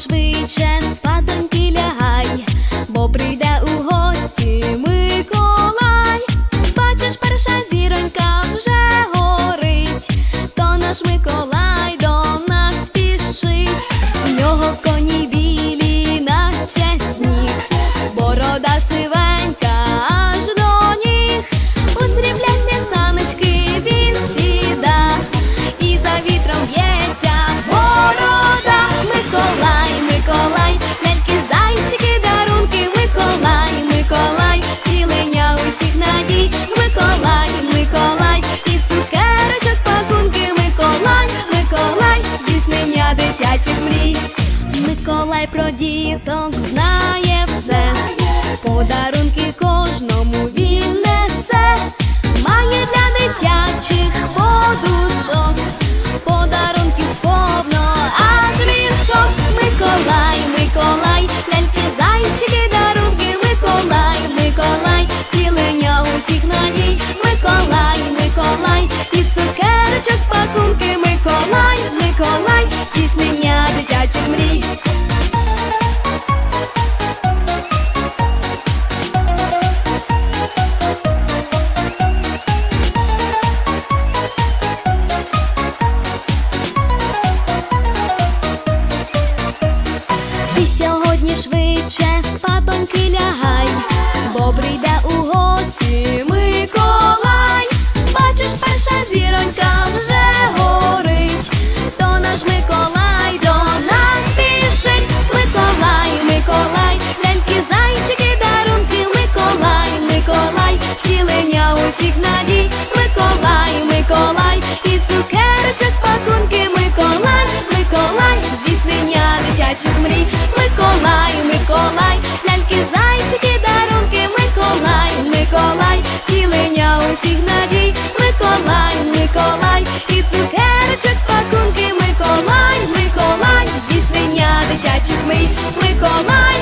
sweet. дитячих мрій. Миколай про діток знає все. Миколай до нас спішить, Миколай, Миколай, ляльки, зайчики, дарунки, Миколай, Миколай, втілення усіх надій, Миколай, Миколай, і цукерочок пакунки, Миколай, Миколай, здійснення дитячих мрій. We click mine.